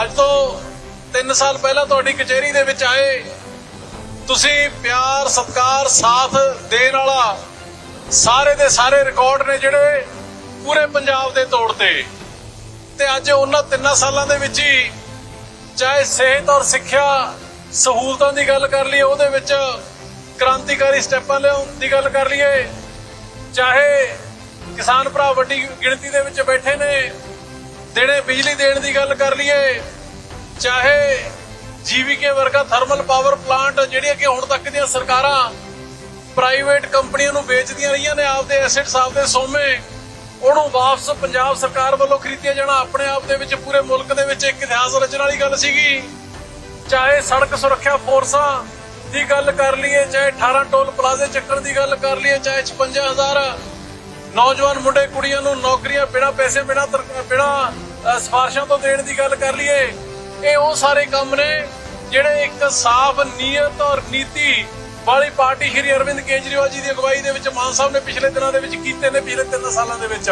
ਅੱਜ ਤੋਂ 3 ਸਾਲ ਪਹਿਲਾਂ ਤੁਹਾਡੀ ਕਚਹਿਰੀ ਦੇ ਵਿੱਚ ਆਏ। ਤੁਸੀਂ ਪਿਆਰ, ਸਤਿਕਾਰ, ਸਾਥ ਦੇਣ ਵਾਲਾ ਸਾਰੇ ਦੇ ਸਾਰੇ ਰਿਕਾਰਡ ਨੇ ਜਿਹੜੇ ਪੂਰੇ ਪੰਜਾਬ ਦੇ ਤੌਰ ਤੇ ਅੱਜ ਉਹਨਾਂ ਤਿੰਨਾਂ ਸਾਲਾਂ ਦੇ ਵਿੱਚ ਹੀ ਚਾਹੇ ਸਿਹਤ ਔਰ ਸਿੱਖਿਆ ਸਹੂਲਤਾਂ ਦੀ ਗੱਲ ਕਰ ਲਈਏ, ਉਹਦੇ ਵਿੱਚ ਕ੍ਰਾਂਤੀਕਾਰੀ ਸਟੈਪਾਂ ਲਿਆਉਣ ਦੀ ਗੱਲ ਕਰ ਲਈਏ। ਚਾਹੇ ਕਿਸਾਨ ਭਰਾ ਵੱਡੀ ਗਿਣਤੀ ਦੇ ਵਿੱਚ ਬੈਠੇ ਨੇ ਦੇਣੇ, ਬਿਜਲੀ ਦੇਣ ਦੀ ਗੱਲ ਕਰ ਲਈਏ। ਚਾਹੇ ਜੀਵੀਕੇ ਵਰਗਾ ਥਰਮਲ ਪਾਵਰ ਪਲਾਂਟ ਜਿਹੜੀਆਂ ਕਿ ਹੁਣ ਤੱਕ ਦੀਆਂ ਸਰਕਾਰਾਂ ਪ੍ਰਾਈਵੇਟ ਕੰਪਨੀਆਂ ਨੂੰ ਵੇਚਦੀਆਂ ਰਹੀਆਂ ਨੇ ਆਪਦੇ ਐਸੈਟਸ ਆਪਦੇ ਸੋਮੇ, ਉਹਨੂੰ ਵਾਪਸ ਪੰਜਾਬ ਸਰਕਾਰ ਵੱਲੋਂ ਖਰੀਦਿਆ ਜਾਣਾ, ਆਪਣੇ ਆਪ ਦੇ ਵਿੱਚ ਪੂਰੇ ਮੁਲਕ ਦੇ ਵਿੱਚ ਇੱਕ ਇਤਿਹਾਸ ਰਚਣ ਵਾਲੀ ਗੱਲ ਸੀਗੀ। ਚਾਹੇ ਸੜਕ ਸੁਰੱਖਿਆ ਫੋਰਸਾਂ ਦੀ ਗੱਲ ਕਰ ਲਈਏ, ਚਾਹੇ 18 ਟੋਲ ਪਲਾਜ਼ੇ ਚੱਕਣ ਦੀ ਗੱਲ ਕਰ ਲਈਏ, ਚਾਹੇ 56000 ਨੌਜਵਾਨ ਮੁੰਡੇ ਕੁੜੀਆਂ ਨੂੰ ਨੌਕਰੀਆਂ ਬਿਨਾਂ ਪੈਸੇ, ਬਿਨਾਂ ਤਰ- ਬਿਨਾਂ ਸਿਫਾਰਸ਼ਾਂ ਤੋਂ ਦੇਣ ਦੀ ਗੱਲ ਕਰ ਲਈਏ, ਇਹ ਉਹ ਸਾਰੇ ਕੰਮ ਨੇ ਜਿਹੜੇ ਇੱਕ ਸਾਫ਼ ਨੀਅਤ ਔਰ ਨੀਤੀ ਵਾਲੀ ਪਾਰਟੀ ਸ਼੍ਰੀ ਅਰਵਿੰਦ ਕੇਜਰੀਵਾਲ ਜੀ ਦੀ ਅਗਵਾਈ ਦੇ ਵਿੱਚ, ਮਾਨ ਸਾਹਿਬ ਨੇ ਪਿਛਲੇ ਦਿਨਾਂ ਦੇ ਵਿੱਚ ਕੀਤੇ ਨੇ, ਪਿਛਲੇ 3 ਸਾਲਾਂ ਦੇ ਵਿੱਚ।